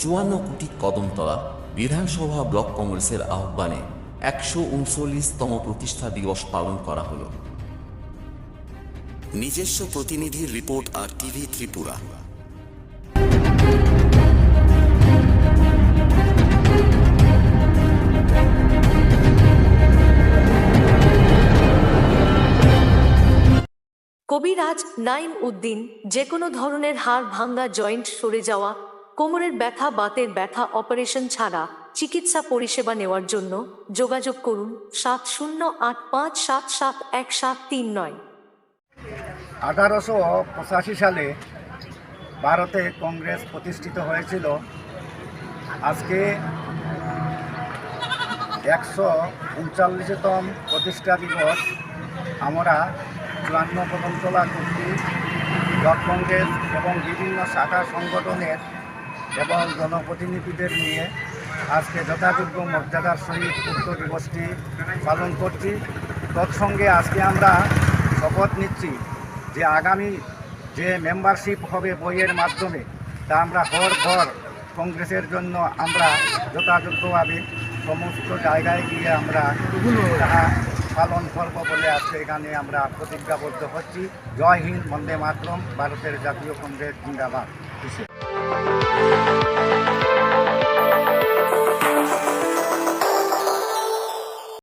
চুয়ান্ন কোটি কদমতলা বিধানসভা ব্লক কংগ্রেসের আহ্বানে একশো উনচল্লিশতম প্রতিষ্ঠা দিবস পালন করা হলো। নিজস্ব প্রতিনিধির রিপোর্ট আর টিভি ত্রিপুরা। কবিরাজ নাইম উদ্দিন যে কোনো ধরনের হাড় ভাঙ্গা জয়েন্ট সরে যাওয়া কোমরের ব্যথা, বাতের ব্যথা, অপারেশন ছাড়া চিকিৎসা পরিষেবা নেওয়ার জন্য যোগাযোগ করুন সাত শূন্য আট পাঁচ সাত সাত এক সাত তিন নয়। আঠারোশো পঁচাশি সালে ভারতে কংগ্রেস প্রতিষ্ঠিত হয়েছিল। আজকে একশো উনচল্লিশতম প্রতিষ্ঠা দিবস। আমরা চুয়ান্ন কদমতলা কর্তৃক ব্লক কংগ্রেস এবং বিভিন্ন শাখা সংগঠনের এবং জনপ্রতিনিধিদের নিয়ে আজকে যথাযোগ্য মর্যাদার সহিত উক্ত দিবসটি পালন করছি। তৎসঙ্গে আজকে আমরা শপথ নিচ্ছি যে আগামী যে মেম্বারশিপ হবে বইয়ের মাধ্যমে, তা আমরা ঘর ঘর কংগ্রেসের জন্য আমরা যথাযোগ্যভাবে সমস্ত জায়গায় গিয়ে আমরা তাহা পালন করব বলে আজকে এখানে আমরা প্রতিজ্ঞাবদ্ধ হচ্ছি। জয় হিন্দ, বন্দে মাতরম, ভারতের জাতীয় কংগ্রেস, জিন্দাবাদ। thank you